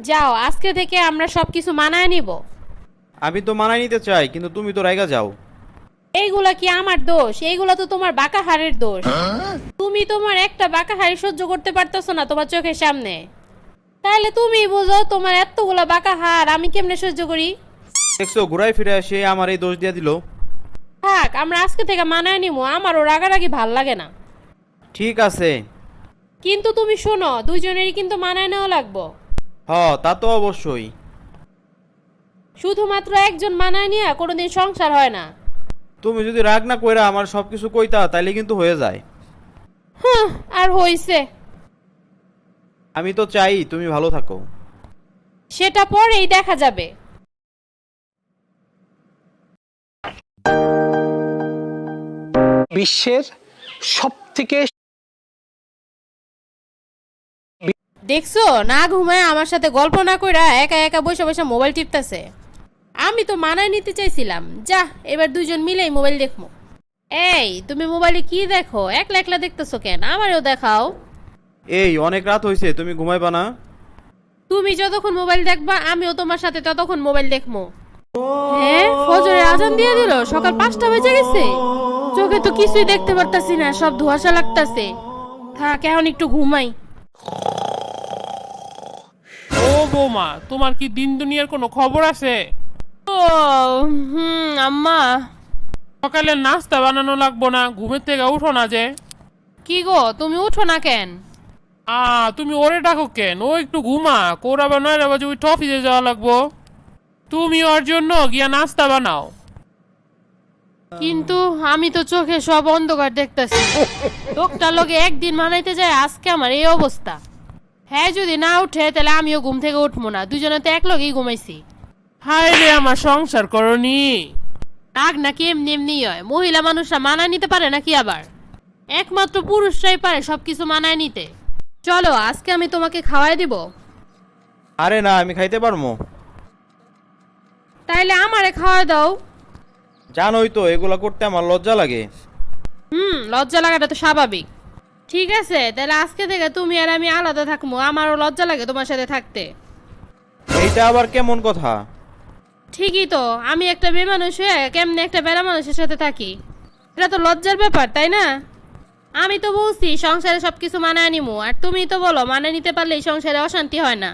যাও আজকে থেকে আমরা সবকিছু মানায় নিব। আমি তো মানায় নিতে চাই কিন্তু তুমি তো রাইগা যাও। এইগুলা কি আমার দোষ? এইগুলা তো তোমার বাঁকা হাড়ের দোষ। তুমি তোমার একটা বাঁকা হাড়ি সহ্য করতে পারতেছো না তোমার চোখের সামনে। তাহলে তুমি বুঝো তোমার এতগুলা বাঁকা হাড় আমি কেমনে সহ্য করি? দেখছ ঘুরাই ফিরে এসে আমার এই দোষ দিয়ে দিল। থাক আমরা আজকে থেকে মানায় নিবো আমারও রাগারাগি ভালো লাগে না। ঠিক আছে। কিন্তু তুমি শোনো দুইজনেরই কিন্তু মানায় নেওয়া লাগবো। হ তা তো অবশ্যই। শুধুমাত্র একজন মানায় নিয়ে কোনোদিন সংসার হয় না। তুমি যদি রাগ না কইরা আমার সবকিছু কইতা তাইলে কিন্তু হয়ে যায়। হুঁ, আর হইছে। আমি তো চাই তুমি ভালো থাকো। সেটা পরেই দেখা যাবে। বিশ্বের সব দেখছ? না ঘুমায় আমার সাথে গল্প না কইরা একা একা বসে বসে মোবাইল টিপতেছে। আমি তো মানায় নিতে চাইছিলাম। যা এবার দুজন মিলেই মোবাইল দেখব এই তুমি মোবাইলে কি দেখো? একলা একলা দেখতেছো কেন? আমারও দেখাও। এই অনেক রাত হয়েছে তুমি ঘুমাইবা না? তুমি যতক্ষণ মোবাইল দেখবা আমিও তোমার সাথে ততক্ষণ মোবাইল দেখব হ্যাঁ ফজরের আজান দিয়ে দিল? সকাল পাঁচটা বেজে গেছে? চোখে তো কিছুই দেখতে পারতাছি না সব ধোঁয়াশা লাগতাছে। থাক এখন একটু ঘুমাই। ও বৌমা তোমার কি দিন দুনিয়ার কোনো খবর আছে? ও হুম আম্মা। সকালে নাস্তা বানানো লাগবো না ঘুমের থেকে উঠো না যে। কি গো তুমি উঠো না কেন? আ তুমি ওরে ডাকো কেন? ও একটু ঘুমা কোরা বা নয়রা বাজে ওই টফিসে যাওয়া লাগবো। তুমি ওর জন্য গিয়া নাস্তা বানাও। কিন্তু আমি তো চোখে সব অন্ধকার দেখতাছি। লোকটা লোকে একদিন মানাইতে যায় আজকে আমার এই অবস্থা। হ্যাঁ যদি না উঠে তাহলে আমিও ঘুম থেকে উঠবো না। দুজনে তো এক লগেই ঘুমাইছি। হাই রে আমার সংসার করনি। রাগ নাকি এমনি এমনি হয়? মহিলা মানুষরা মানায় নিতে পারে নাকি আবার? একমাত্র পুরুষরাই পারে সবকিছু মানায় নিতে। চলো আজকে আমি তোমাকে খাওয়াই দিব। আরে না আমি খাইতে পারব। তাইলে আমারে খাওয়াই দাও। জানোই তো এগুলা করতে আমার লজ্জা লাগে। হুম লজ্জা লাগাটা তো স্বাভাবিক। ঠিক আছে তাহলে আজকে থেকে তুমি আর আমি আলাদা থাকব আমারও লজ্জা লাগে তোমার সাথে থাকতে। এইটা আবার কেমন কথা? ঠিকই তো আমি একটা মেয়ে মানুষ হয়ে কেমনে একটা বেড়া মানুষের সাথে থাকি। এটা তো লজ্জার ব্যাপার তাই না? আমি তো বলছি সংসারে সবকিছু মানায় নিমু আর তুমি তো বলো মানে নিতে পারলে সংসারে অশান্তি হয় না।